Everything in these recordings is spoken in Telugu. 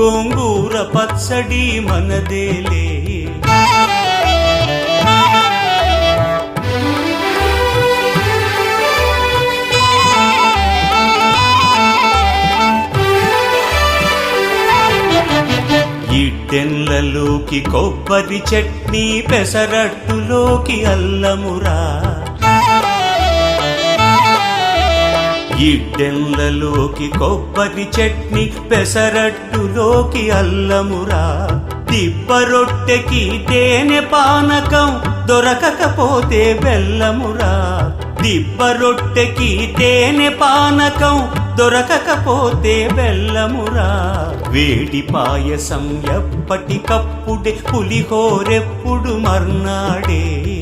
గోంగూర పచ్చడి మనదేలే. ఇడ్డెన్లలోకి కొబ్బరి చట్నీ పెసరట్టులోకి అల్లమురా. ఇడ్డెన్లలోకి కొబ్బరి చట్నీ పెసరట్టులోకి అల్లమురా. దిబ్బ రొట్టెకి తేనె పానకం దొరకకపోతే బెల్లమురా. దిబ్బ రొట్టెకి తేనె పానకం దొరకకపోతే బెల్లమురా. వేడి పాయసం ఎప్పటికప్పుడే పులిహోరెప్పుడు మర్నాడే.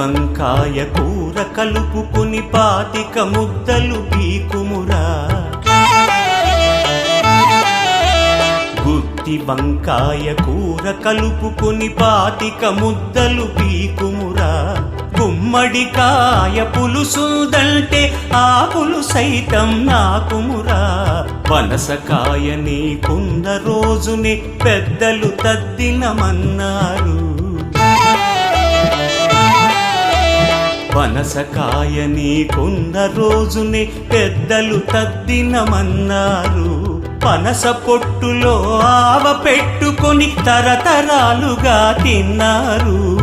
వంకాయ కూర కలుపుకుని పాతిక ముద్దలు పీకుమురా. గుత్తి వంకాయ కూర కలుపుకుని పాతిక ముద్దలు పీకుమురా. గుమ్మడికాయ పులుసుదంటే ఆ పులుసైతం నాకుమురా. పనసకాయ నీకున్న రోజునే పెద్దలు తద్దినమన్నారు పనసకాయ నీకున్న రోజునే పెద్దలు తద్దినమన్నారు. పనస పొట్టులో ఆవ పెట్టుకొని తరతరాలుగా తిన్నారు.